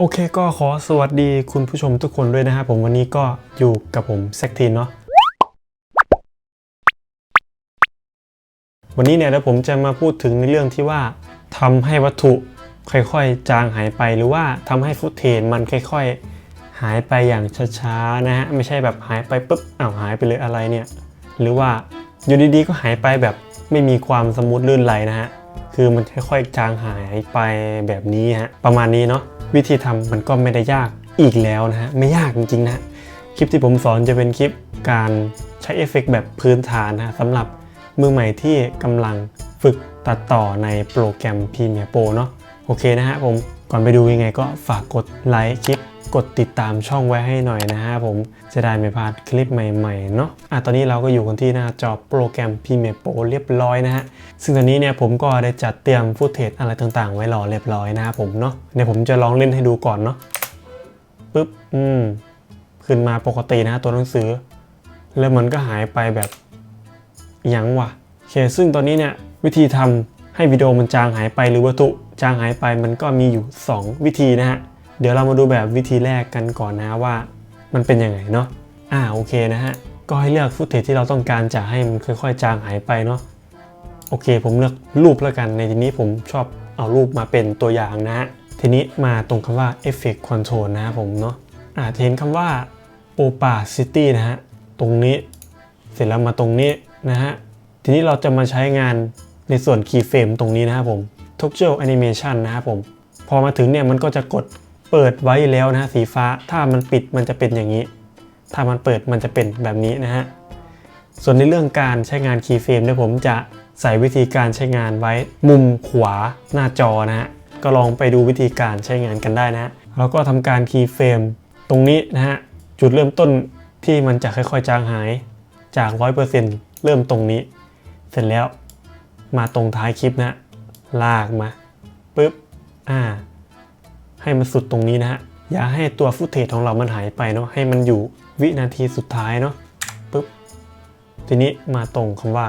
โอเคก็ขอสวัสดีคุณผู้ชมทุกคนด้วยนะครับผมวันนี้ก็อยู่กับผมแซกทีนเนาะวันนี้เนี่ยเดี๋ยวผมจะมาพูดถึงในเรื่องที่ว่าทำให้วัตถุค่อยๆ จางหายไปหรือว่าทำให้ฟุตเทจมันค่อยๆ หายไปอย่างช้าๆนะฮะไม่ใช่แบบหายไปปุ๊บอ้าวหายไปเลยอะไรเนี่ย หรือว่าอยู่ดีๆก็หายไปแบบไม่มีความสมูทลื่นไหลนะฮะ คือมันค่อยๆจางหายไปแบบนี้ฮะประมาณนี้เนาะวิธีทำมันก็ไม่ได้ยากอีกแล้วนะฮะไม่ยากจริงๆนะคลิปที่ผมสอนจะเป็นคลิปการใช้เอฟเฟกต์แบบพื้นฐานนะฮะสำหรับมือใหม่ที่กำลังฝึกตัดต่อในโปรแกรม Premiere Pro เนาะโอเคนะฮะผมก่อนไปดูยังไงก็ฝากกดไลค์คลิป กดติดตามช่องไว้ให้หน่อยนะฮะผมจะได้ไม่พลาดคลิปใหม่ๆเนาะอะตอนนี้เราก็อยู่กันที่หน้าจอโปรแกรม Premiere Pro เรียบร้อยนะฮะซึ่งตอนนี้เนี่ยผมก็ได้จัดเตรียมฟุตเทจอะไรต่างๆ ไว้รอเรียบร้อยนะครับผมเนาะเดี๋ยวผมจะลองเล่นให้ดูก่อนเนาะปึ๊บอืมขึ้นมาปกตินะตัวหนังสือ แล้วมันก็หายไปแบบยังวะโอเคซึ่งตอนนี้เนี่ยวิธีทำให้วิดีโอมันจางหายไปหรือวัตถุจางหายไปมันก็มีอยู่ 2 วิธีนะฮะ เดี๋ยวเรามาดูแบบวิธีแรกกันก่อนนะว่ามันเป็นยังไงเนาะ อ่าโอเคนะฮะ ก็ให้เลือกฟุตเทจที่เราต้องการจะให้มันค่อยๆ จางหายไปเนาะ โอเค ผมเลือกรูปแล้วกัน ในทีนี้ผมชอบเอารูปมาเป็นตัวอย่างนะฮะ ทีนี้มาตรงคำว่า Effect Control นะผมเนาะ อ่าเห็นคำว่า Opacity นะฮะ ตรงนี้ เสร็จแล้วมาตรงนี้นะฮะ ทีนี้เราจะมาใช้งานในส่วน Keyframe ตรงนี้นะครับผม Toggle Animation นะครับผม พอมาถึงเนี่ยมันก็จะกด เปิดไว้แล้วนะสีฟ้าถ้ามันปิดมันจะเป็นอย่างนี้ ถ้ามันเปิดมันจะเป็นแบบนี้นะฮะส่วนในเรื่องการใช้งาน Keyframe เนี่ยผมจะใส่วิธีการใช้งานไว้มุมขวาหน้าจอนะฮะก็ลองไปดูวิธีการใช้งานกันได้นะแล้วก็ทำการ Keyframe ตรงนี้นะฮะจุดเริ่มต้นที่มันจะค่อยๆจางหายจาก 100%เริ่มตรงนี้ เสร็จแล้วมาตรงท้ายคลิปนะ ลากมาปุ๊บอ่า ให้มันสุดตรงนี้นะฮะ อย่าให้ตัวฟุตเทจของเรามันหายไปเนาะ ให้มันอยู่วินาทีสุดท้ายเนาะปุ๊บ ทีนี้มาตรงคำว่า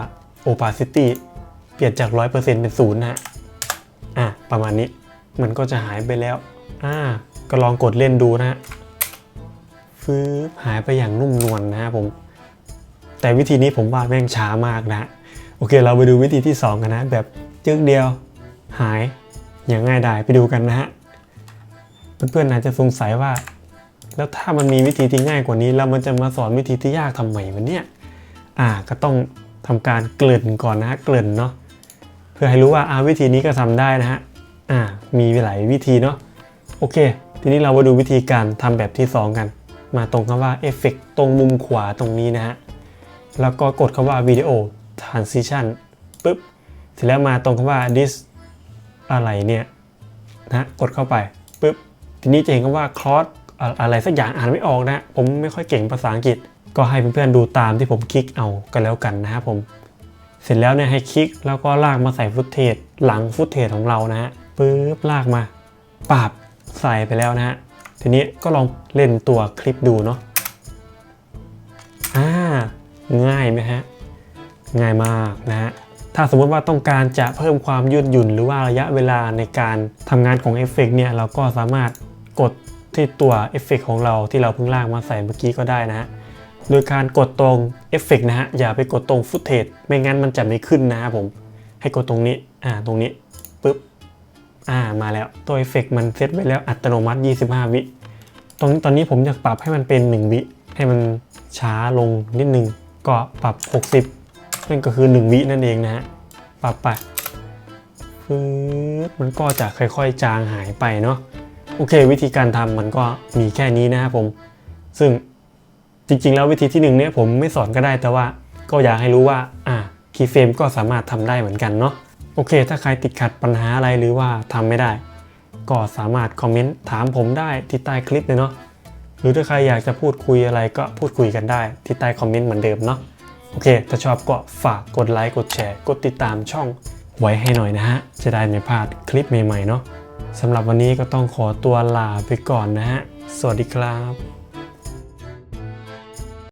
opacity เปลี่ยนจาก 100%เป็นศูนย์นะฮะ อะ ประมาณนี้ มันก็จะหายไปแล้ว อ่า ก็ลองกดเล่นดูนะฮะฟื้บหายไปอย่างนุ่มนวลนะฮะผม แต่วิธีนี้ผมว่าแม่งช้ามากนะฮะโอเค เราไปดูวิธีที่ 2 กันนะ แบบจึ๊กเดียวหายอย่างง่ายดายไปดูกันนะฮะ เพื่อนๆอาจจะสงสัยว่า แล้วถ้ามันมีวิธีที่ง่ายกว่านี้ แล้วมันจะมาสอนวิธีที่ยากทำไมวะเนี่ยอ่าก็ต้องทำการเกริ่นก่อนนะเกริ่นเนาะเพื่อให้รู้ว่าอาวิธีนี้ก็ทำได้นะฮะอ่ามีหลายวิธีเนาะโอเค ทีนี้เรามาดูวิธีการทำแบบที่ 2 กัน มาตรงคำว่า Effect ตรงมุมขวาตรงนี้นะฮะแล้วก็กดคำว่า Video Transition ปุ๊บเสร็จแล้วมาตรงคำว่า This อะไรเนี่ยนะกดเข้าไป ทีนี้จะเห็นคำว่า cross อะอะไรสักอย่างอ่านไม่ออกนะ ผมไม่ค่อยเก่งภาษาอังกฤษ ก็ให้เพื่อนๆดูตามที่ผมคลิกเอากันแล้วกันนะครับผม เสร็จแล้วเนี่ยให้คลิกแล้วก็ลากมาใส่ฟุตเทจหลังฟุตเทจของเรานะฮะปุ๊บลากมาปาบใส่ไปแล้วนะฮะทีนี้ก็ลองเล่นตัวคลิปดูเนาะอ่าง่ายไหมฮะง่ายมากนะฮะถ้าสมมติว่าต้องการจะเพิ่มความยืดหยุ่นหรือว่าระยะเวลาในการทำงานของเอฟเฟกเนี่ยเราก็สามารถ ที่ตัวเอฟเฟกของเราที่เราเพิ่งลากมาใส่เมื่อกี้ก็ได้นะฮะโดยการกดตรงเอฟเฟกนะฮะอย่าไปกดตรงฟุตเทจไม่งั้นมันจะไม่ขึ้นนะครับผมให้กดตรงนี้อ่าตรงนี้ปุ๊บอ่ามาแล้วตัวเอฟเฟกมันเซตไว้แล้วอัตโนมัติ 25 วิตรงนี้ตอนนี้ผมจะปรับให้มันเป็น 1 วิให้มันช้าลงนิดนึงก็ปรับ 60 นั่นก็คือ 1 วินั่นเองนะฮะปรับไปมันก็จะค่อยๆ จางหายไปเนาะ โอเค วิธีการทำมันก็มีแค่นี้นะครับผม ซึ่งจริงๆ แล้ววิธีที่หนึ่งเนี่ยผมไม่สอนก็ได้แต่ว่า ก็อยากให้รู้ว่าอ่าคีย์เฟรมก็สามารถทำได้เหมือนกันเนาะโอเค ถ้าใครติดขัดปัญหาอะไรหรือว่าทำไม่ได้ ก็สามารถคอมเมนต์ถามผมได้ที่ใต้คลิปเลยเนาะหรือถ้าใครอยากจะพูดคุยอะไรก็พูดคุยกันได้ที่ใต้คอมเมนต์เหมือนเดิมเนาะโอเค ถ้าชอบก็ฝากกดไลค์กดแชร์ กดติดตามช่องไว้ให้หน่อยนะฮะจะได้ไม่พลาดคลิปใหม่ๆเนาะ สำหรับวันนี้ก็ต้องขอตัวลาไปก่อนนะฮะ สวัสดีครับ